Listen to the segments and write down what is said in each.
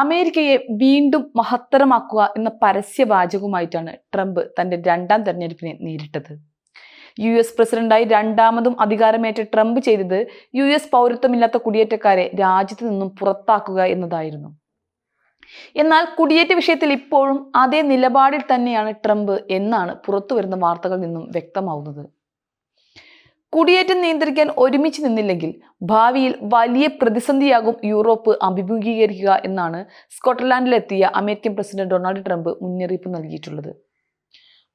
അമേരിക്കയെ വീണ്ടും മഹത്തരമാക്കുക എന്ന പരസ്യവാചകവുമായിട്ടാണ് ട്രംപ് തന്റെ രണ്ടാം തെരഞ്ഞെടുപ്പിനെ നേരിട്ടത്. യു എസ് പ്രസിഡന്റായി രണ്ടാമതും അധികാരമേറ്റ ട്രംപ് ചെയ്തത് യു എസ് പൗരത്വമില്ലാത്ത കുടിയേറ്റക്കാരെ രാജ്യത്ത് നിന്നും പുറത്താക്കുക എന്നതായിരുന്നു. എന്നാൽ കുടിയേറ്റ വിഷയത്തിൽ ഇപ്പോഴും അതേ നിലപാടിൽ തന്നെയാണ് ട്രംപ് എന്നാണ് പുറത്തുവരുന്ന വാർത്തകളിൽ നിന്നും വ്യക്തമാവുന്നത്. കുടിയേറ്റം നിയന്ത്രിക്കാൻ ഒരുമിച്ച് നിന്നില്ലെങ്കിൽ ഭാവിയിൽ വലിയ പ്രതിസന്ധിയാകും യൂറോപ്പ് അഭിമുഖീകരിക്കുക എന്നാണ് സ്കോട്ട്ലാൻഡിലെത്തിയ അമേരിക്കൻ പ്രസിഡന്റ് ഡൊണാൾഡ് ട്രംപ് മുന്നറിയിപ്പ് നൽകിയിട്ടുള്ളത്.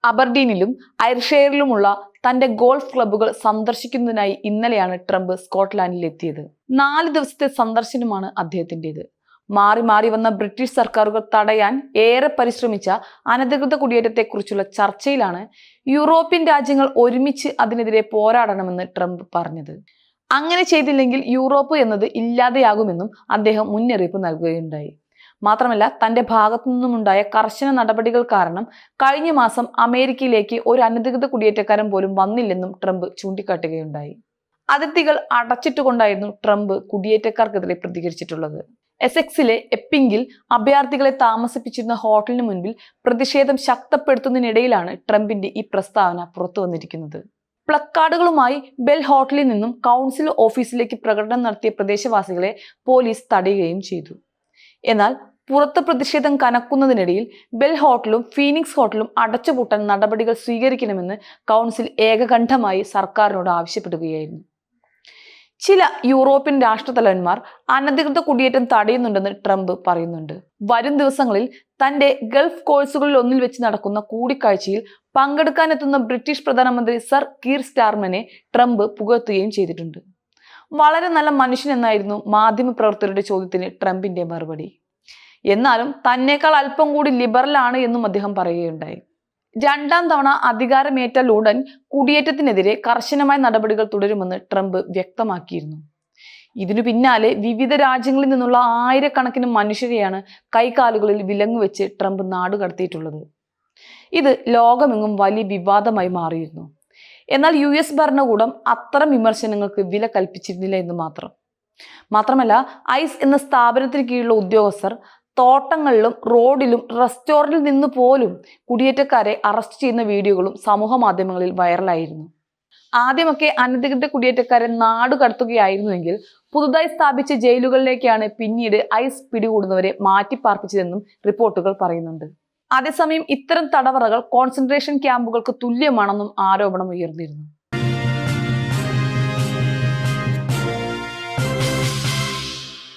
അബർഡീനിലും അയർഷെയറിലുമുള്ള തന്റെ ഗോൾഫ് ക്ലബ്ബുകൾ സന്ദർശിക്കുന്നതിനായി ഇന്നലെയാണ് ട്രംപ് സ്കോട്ട്ലാൻഡിൽ എത്തിയത് നാല് ദിവസത്തെ സന്ദർശനമാണ് അദ്ദേഹത്തിന്റെത്. മാറി മാറി വന്ന ബ്രിട്ടീഷ് സർക്കാരുകൾ തടയാൻ ഏറെ പരിശ്രമിച്ച അനധികൃത കുടിയേറ്റത്തെക്കുറിച്ചുള്ള ചർച്ചയിലാണ് യൂറോപ്യൻ രാജ്യങ്ങൾ ഒരുമിച്ച് അതിനെതിരെ പോരാടണമെന്ന് ട്രംപ് പറഞ്ഞത്. അങ്ങനെ ചെയ്തില്ലെങ്കിൽ യൂറോപ്പ് എന്നത് ഇല്ലാതെയാകുമെന്നും അദ്ദേഹം മുന്നറിയിപ്പ് നൽകുകയുണ്ടായി. മാത്രമല്ല തന്റെ ഭാഗത്തു നിന്നുമുണ്ടായ കർശന നടപടികൾ കാരണം കഴിഞ്ഞ മാസം അമേരിക്കയിലേക്ക് ഒരു അനധികൃത കുടിയേറ്റക്കാരൻ പോലും വന്നില്ലെന്നും ട്രംപ് ചൂണ്ടിക്കാട്ടുകയുണ്ടായി. അതിർത്തികൾ അടച്ചിട്ടുകൊണ്ടായിരുന്നു ട്രംപ് കുടിയേറ്റക്കാർക്കെതിരെ പ്രതികരിച്ചിട്ടുള്ളത്. എസെക്സിലെ എപ്പിങ്കിൽ അഭയാർത്ഥികളെ താമസിപ്പിച്ചിരുന്ന ഹോട്ടലിന് മുൻപിൽ പ്രതിഷേധം ശക്തപ്പെടുത്തുന്നതിനിടയിലാണ് ട്രംപിന്റെ ഈ പ്രസ്താവന പുറത്തു വന്നിരിക്കുന്നത്. പ്ലക്കാർഡുകളുമായി ബെൽ ഹോട്ടലിൽ നിന്നും കൗൺസിൽ ഓഫീസിലേക്ക് പ്രകടനം നടത്തിയ പ്രദേശവാസികളെ പോലീസ് തടയുകയും ചെയ്തു. എന്നാൽ പുറത്ത് പ്രതിഷേധം കനക്കുന്നതിനിടയിൽ ബെൽ ഹോട്ടലും ഫീനിക്സ് ഹോട്ടലും അടച്ചുപൂട്ടാൻ നടപടികൾ സ്വീകരിക്കണമെന്ന് കൗൺസിൽ ഏകകണ്ഠമായി സർക്കാരിനോട് ആവശ്യപ്പെടുകയായിരുന്നു. ചില യൂറോപ്യൻ രാഷ്ട്രതലവന്മാർ അനധികൃത കുടിയേറ്റം തടയുന്നുണ്ടെന്ന് ട്രംപ് പറയുന്നുണ്ട്. വരും ദിവസങ്ങളിൽ തന്റെ ഗൾഫ് കോഴ്സുകളിൽ ഒന്നിൽ വെച്ച് നടക്കുന്ന കൂടിക്കാഴ്ചയിൽ പങ്കെടുക്കാനെത്തുന്ന ബ്രിട്ടീഷ് പ്രധാനമന്ത്രി സർ കീർ സ്റ്റാർമനെ ട്രംപ് പുകഴ്ത്തുകയും ചെയ്തിട്ടുണ്ട്. വളരെ നല്ല മനുഷ്യൻ എന്നായിരുന്നു മാധ്യമപ്രവർത്തകരുടെ ചോദ്യത്തിന് ട്രംപിന്റെ മറുപടി. എന്നാലും തന്നേക്കാൾ അല്പം കൂടി ലിബറൽ ആണ് എന്നും അദ്ദേഹം പറയുകയുണ്ടായി. രണ്ടാം തവണ അധികാരമേറ്റ ഉടൻ കുടിയേറ്റത്തിനെതിരെ കർശനമായ നടപടികൾ തുടരുമെന്ന് ട്രംപ് വ്യക്തമാക്കിയിരുന്നു. ഇതിനു പിന്നാലെ വിവിധ രാജ്യങ്ങളിൽ നിന്നുള്ള ആയിരക്കണക്കിന് മനുഷ്യരെയാണ് കൈകാലുകളിൽ വിലങ്ങു വെച്ച് ട്രംപ് നാട് കടത്തിയിട്ടുള്ളത്. ഇത് ലോകമെങ്ങും വലിയ വിവാദമായി മാറിയിരുന്നു. എന്നാൽ യു എസ് ഭരണകൂടം അത്തരം വിമർശനങ്ങൾക്ക് വില കൽപ്പിച്ചിരുന്നില്ല എന്ന് മാത്രം. മാത്രമല്ല ഐസ് എന്ന സ്ഥാപനത്തിന് കീഴിലുള്ള ഉദ്യോഗസ്ഥർ തോട്ടങ്ങളിലും റോഡിലും റെസ്റ്റോറന്റിൽ നിന്ന് പോലും കുടിയേറ്റക്കാരെ അറസ്റ്റ് ചെയ്യുന്ന വീഡിയോകളും സമൂഹ മാധ്യമങ്ങളിൽ വൈറലായിരുന്നു. ആദ്യമൊക്കെ അനധികൃത കുടിയേറ്റക്കാരെ നാട് കടത്തുകയായിരുന്നുവെങ്കിൽ പുതുതായി സ്ഥാപിച്ച ജയിലുകളിലേക്കാണ് പിന്നീട് ഐസ് പിടികൂടുന്നവരെ മാറ്റിപ്പാർപ്പിച്ചതെന്നും റിപ്പോർട്ടുകൾ പറയുന്നുണ്ട്. അതേസമയം ഇത്തരം തടവറകൾ കോൺസെൻട്രേഷൻ ക്യാമ്പുകൾക്ക് തുല്യമാണെന്നും ആരോപണം ഉയർന്നിരുന്നു